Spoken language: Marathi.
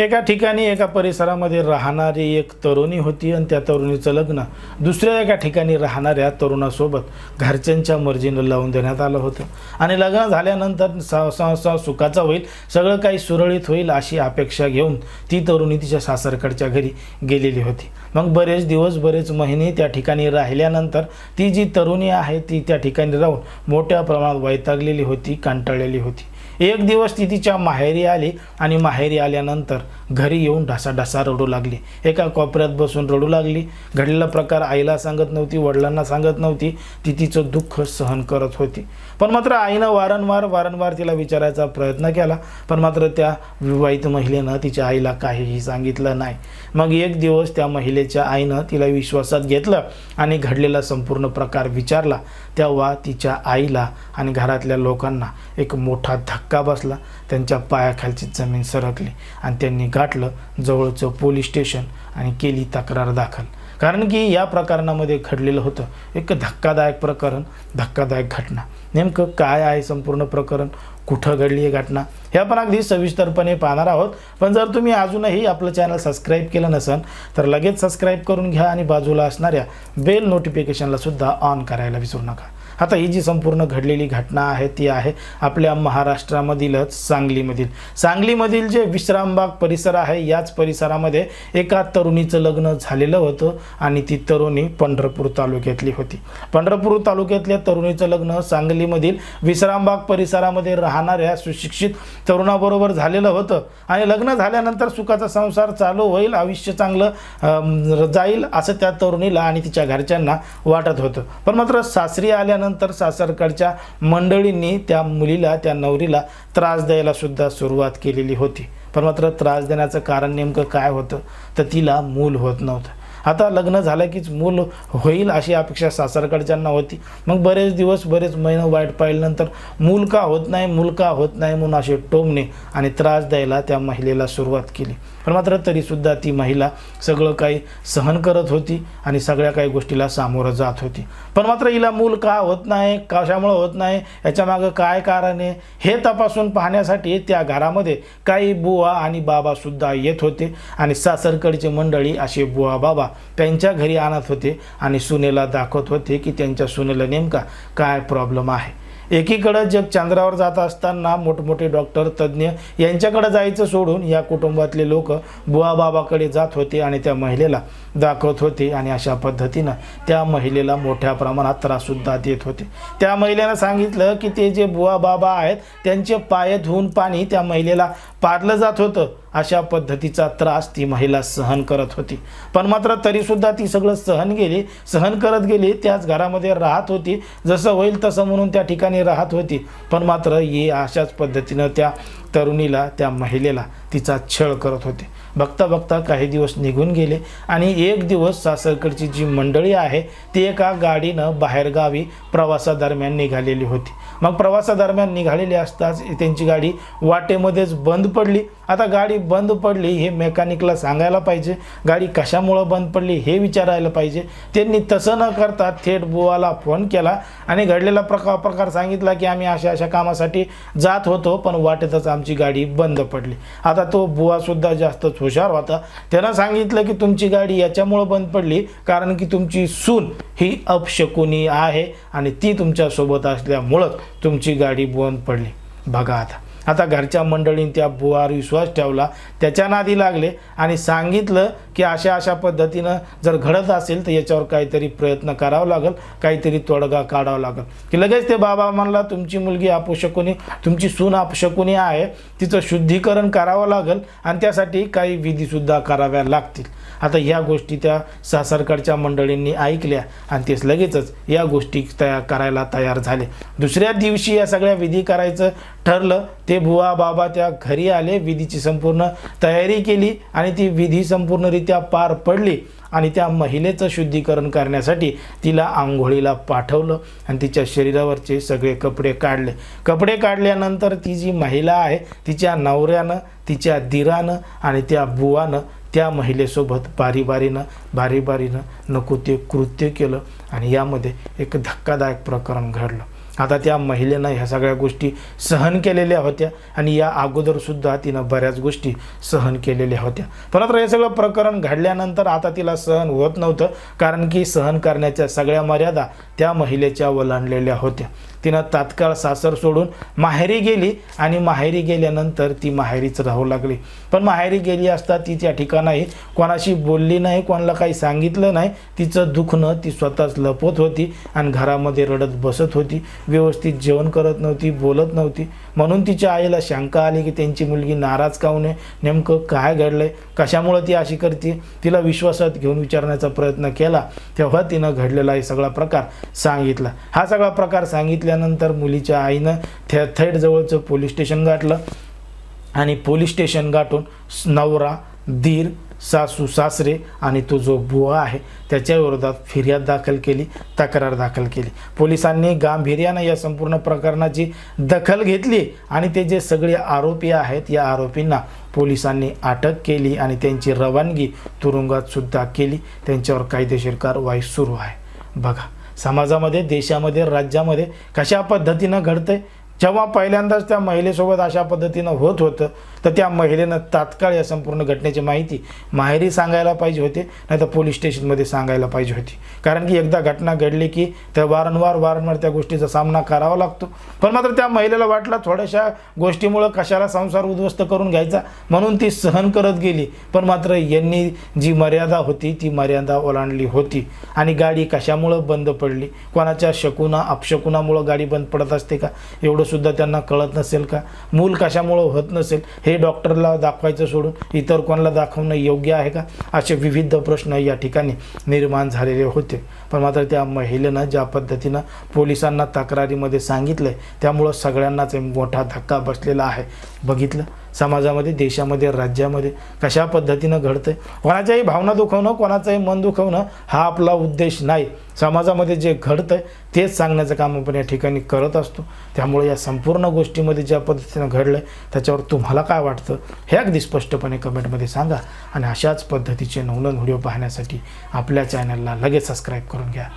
एका ठिकाणी एका परिसरामध्ये राहणारी एक तरुणी होती आणि त्या तरुणीचं लग्न दुसऱ्या एका ठिकाणी राहणाऱ्या तरुणासोबत घरच्यांच्या मर्जीनं लावून देण्यात आलं होतं. आणि लग्न झाल्यानंतर सहसा सुखाचा सुखाचं होईल सगळं काही सुरळीत होईल अशी अपेक्षा घेऊन ती तरुणी तिच्या सासरकडच्या घरी गेलेली होती. मग बरेच दिवस बरेच महिने त्या ठिकाणी राहिल्यानंतर ती जी तरुणी आहे ती त्या ठिकाणी राहून मोठ्या प्रमाणात वैतागलेली होती कंटाळलेली होती. एक दिवस ती तिच्या माहेरी आली आणि माहेरी आल्यानंतर घरी येऊन ढासाढासा रडू लागली. एका कोपऱ्यात बसून रडू लागली. घडलेला प्रकार आईला सांगत नव्हती वडिलांना सांगत नव्हती. ती तिचं दुःख सहन करत होती. पण मात्र आईनं वारंवार वारंवार तिला विचारायचा प्रयत्न केला. पण मात्र त्या विवाहित महिलेनं तिच्या आईला काहीही सांगितलं नाही. मग एक दिवस त्या महिलेच्या आईनं तिला विश्वासात घेतलं आणि घडलेला संपूर्ण प्रकार विचारला. तेव्हा तिच्या आईला आणि घरातल्या लोकांना एक मोठा धक्का धक्का बसला त्यांच्या पायाखालची जमीन सरकली आणि त्यांनी गाठलं जवळचं पोलीस स्टेशन आणि केली तक्रार दाखल. कारण की या प्रकरणामध्ये घडलेलं होतं एक धक्कादायक प्रकरण धक्कादायक घटना. नेमकं काय आहे संपूर्ण प्रकरण? कुठं घडली आहे घटना? हे आपण अगदी सविस्तरपणे पाहणार आहोत. पण जर तुम्ही अजूनही आपलं चॅनल सबस्क्राईब केलं नसेल तर लगेच सबस्क्राईब करून घ्या आणि बाजूला असणाऱ्या बेल नोटिफिकेशनला सुद्धा ऑन करायला विसरू नका. आता ही जी संपूर्ण घडलेली घटना आहे ती आहे आपल्या महाराष्ट्रामधीलच सांगलीमधील. सांगलीमधील जे विश्रामबाग परिसर आहे याच परिसरामध्ये एका तरुणीचं लग्न झालेलं होतं आणि ती तरुणी पंढरपूर तालुक्यातली होती. पंढरपूर तालुक्यातल्या तरुणीचं लग्न सांगलीमधील विश्रामबाग परिसरामध्ये राहणाऱ्या सुशिक्षित तरुणाबरोबर झालेलं होतं. आणि लग्न झाल्यानंतर सुखाचा संसार चालू होईल आयुष्य चांगलं जाईल असं त्या तरुणीला आणि तिच्या घरच्यांना वाटत होतं. पण मात्र सासरी आल्यानंतर सासरकडच्या मंडळींनी त्या मुलीला त्या नवरीला त्रास द्यायला सुद्धा सुरुवात केलेली होती. पण मात्र त्रास देण्याचं कारण नेमकं काय होतं? तर तिला मूल होत नव्हतं. आता लग्न झालं कीच मूल होईल अशी अपेक्षा सासरकडच्यांना होती. मग बरेच दिवस बरेच महिने वाईट पाहिल्यानंतर मूल का होत नाही मूल का होत नाही म्हणून असे टोमणे आणि त्रास द्यायला त्या महिलेला सुरुवात केली. पण मात्र तरीसुद्धा ती महिला सगळं काही सहन करत होती आणि सगळ्या काही गोष्टीला सामोरं जात होती. पण मात्र हिला मूल का होत नाही कशामुळं होत नाही याच्यामागं काय कारण आहे हे तपासून पाहण्यासाठी त्या घरामध्ये काही बुवा आणि बाबासुद्धा येत होते आणि सासरकडचे मंडळी असे बुवा बाबा त्यांच्या घरी आणत होते आणि सुनेला दाखवत होते की त्यांच्या सुनेला नेमका काय प्रॉब्लेम आहे. एकीकडं जग चंद्रावर जात असताना मोठमोठे डॉक्टर तज्ज्ञ यांच्याकडे जायचं सोडून या कुटुंबातले लोक बुवाबाबाकडे जात होते आणि त्या महिलेला दाखवत होते आणि अशा पद्धतीनं त्या महिलेला मोठ्या प्रमाणात त्राससुद्धा देत होते. त्या महिलेनं सांगितलं की ते जे बुवाबाबा आहेत त्यांचे पाय धुवून पाणी त्या महिलेला पाडलं जात होतं अशा पद्धतीचा त्रास ती महिला सहन करत होती. पण मात्र तरीसुद्धा ती सगळं सहन गेली सहन करत गेली त्याच घरामध्ये राहत होती. जसं होईल तसं म्हणून त्या ठिकाणी राहत होती. पण मात्र हे अशाच पद्धतीनं त्या तरुणीला त्या महिलेला तिचा छळ करत होते. बघता बघता काही दिवस निघून गेले आणि एक दिवस सासरकडची जी मंडळी आहे ती एका गाडीनं बाहेरगावी प्रवासादरम्यान निघालेली होती. मग प्रवासादरम्यान निघालेली असताच त्यांची गाडी वाटेमध्येच बंद पडली. आता गाडी बंद पडली हे मेकॅनिकला सांगायला पाहिजे. गाडी कशामुळं बंद पडली हे विचारायला पाहिजे. त्यांनी तसं न करता थेट बुवाला फोन केला आणि घडलेला प्रकार प्रकार सांगितला की आम्ही अशा अशा कामासाठी जात होतो पण वाटेतच आमची गाडी बंद पडली. आता आता तो बुवासुद्धा जास्तच हुशार होता. त्यानं सांगितलं की तुमची गाडी याच्यामुळं बंद पडली कारण की तुमची सून ही अपशकुनी आहे आणि ती तुमच्यासोबत असल्यामुळंच तुमची गाडी बंद पडली. बघा आता. आता घरच्या मंडळींनी त्या बुवावर विश्वास ठेवला. त्याच्या नादी लागले आणि सांगितलं की अशा अशा पद्धतीनं जर घडत असेल तर याच्यावर काहीतरी प्रयत्न करावा लागेल काहीतरी तोडगा काढावा लागेल. की लगेच ते बाबा म्हणला तुमची मुलगी अपशकुनी तुमची सून अपशकुनी आहे तिचं शुद्धीकरण करावं लागेल आणि त्यासाठी काही विधीसुद्धा कराव्या लागतील. आता ह्या गोष्टी त्या सासरकडच्या मंडळींनी ऐकल्या आणि तेच लगेचच या गोष्टी तयार करायला तयार झाले. दुसऱ्या दिवशी या सगळ्या विधी करायचं ठरलं ते बुवा बाबा त्या घरी आले विधीची संपूर्ण तयारी केली आणि ती विधी संपूर्णरित्या त्या पार पडली आणि त्या महिलेचं शुद्धीकरण करण्यासाठी तिला आंघोळीला पाठवलं आणि तिच्या शरीरावरचे सगळे कपडे काढले. कपडे काढल्यानंतर ती जी महिला आहे तिच्या नवऱ्यानं तिच्या दिरानं आणि त्या बुवानं त्या महिलेसोबत बारीबारीनं बारीबारीनं नको ते कृत्य केलं आणि यामध्ये एक धक्कादायक प्रकरण घडलं. आता त्या महिलेनं ह्या सगळ्या गोष्टी सहन केलेल्या होत्या आणि या अगोदरसुद्धा तिनं बऱ्याच गोष्टी सहन केलेल्या होत्या. परंतु हे सगळं प्रकरण घडल्यानंतर आता तिला सहन होत नव्हतं कारण की सहन करण्याच्या सगळ्या मर्यादा त्या महिलेच्या ओलांडलेल्या होत्या. तिनं तात्काळ सासर सोडून माहेरी गेली आणि माहेरी गेल्यानंतर ती माहेरीच राहू लागली. पण माहेरी गेली असता ती त्या ठिकाणाही कोणाशी बोलली नाही कोणाला काही सांगितलं नाही. तिचं दुखणं ती स्वतःच लपवत होती आणि घरामध्ये रडत बसत होती. व्यवस्थित जेवण करत नव्हती बोलत नव्हती. म्हणून तिच्या आईला शंका आली की त्यांची मुलगी नाराज काऊन आहे? नेमकं काय घडलंय? कशामुळं ती अशी करते? तिला विश्वासात घेऊन विचारण्याचा प्रयत्न केला. तेव्हा तिनं घडलेला हे सगळा प्रकार सांगितला. हा सगळा प्रकार सांगितल्यानंतर मुलीच्या आईनं थेट थेट जवळचं पोलीस स्टेशन गाठलं आणि पोलीस स्टेशन गाठून नवरा दीर सासू सासरे आणि तो जो बुवा आहे त्याच्या विरोधात फिर्याद दाखल केली तक्रार दाखल केली. पोलिसांनी गांभीर्यानं या संपूर्ण प्रकरणाची दखल घेतली आणि ते जे सगळे आरोपी आहेत या आरोपींना पोलिसांनी अटक केली आणि त्यांची रवानगी तुरुंगात सुद्धा केली. त्यांच्यावर कायदेशीर कारवाई सुरू आहे. बघा. समाजामध्ये देशामध्ये राज्यामध्ये कशा पद्धतीनं घडतं आहे जेव्हा पहिल्यांदाच त्या महिलेसोबत अशा पद्धतीनं होत होतं तर त्या महिलेनं तात्काळ या संपूर्ण घटनेची माहिती माहेरी सांगायला पाहिजे होते नाही तर पोलीस स्टेशनमध्ये सांगायला पाहिजे होती. कारण की एकदा घटना घडली की त्या वारंवार वारंवार त्या गोष्टीचा सामना करावा लागतो. पण मात्र त्या महिलेला वाटला थोड्याशा गोष्टीमुळं कशाला संसार उद्ध्वस्त करून घ्यायचा म्हणून ती सहन करत गेली. पण मात्र यांनी जी मर्यादा होती ती मर्यादा ओलांडली होती. आणि गाडी कशामुळं बंद पडली? कोणाच्या शकुना अपशकुनामुळं गाडी बंद पडत असते का? एवढं सुद्धा त्यांना कळत नसेल का? मूल कशामुळं होत नसेल? हे डॉक्टरला दाखवायचं सोडून इतर कोणाला दाखवणं योग्य आहे का? असे विविध प्रश्न या ठिकाणी निर्माण झालेले होते. पण मात्र त्या महिलेनं ज्या पद्धतीनं पोलिसांना तक्रारीमध्ये सांगितलं त्यामुळं सगळ्यांनाच एक मोठा धक्का बसलेला आहे. बघितलं? समाजामध्ये देशामध्ये राज्यामध्ये कशा पद्धतीनं घडतंय? कोणाच्याही भावना दुखवणं कोणाचंही मन दुखवणं हा आपला उद्देश नाही. समाजामध्ये जे घडतंय तेच सांगण्याचं काम आपण या ठिकाणी करत असतो. त्यामुळे या संपूर्ण गोष्टीमध्ये ज्या पद्धतीनं घडलंय त्याच्यावर तुम्हाला काय वाटतं? हे अगदी स्पष्टपणे कमेंटमध्ये सांगा. आणि अशाच पद्धतीचे नवनवीन व्हिडिओ पाहण्यासाठी आपल्या चॅनलला लगेच सबस्क्राईब करून घ्या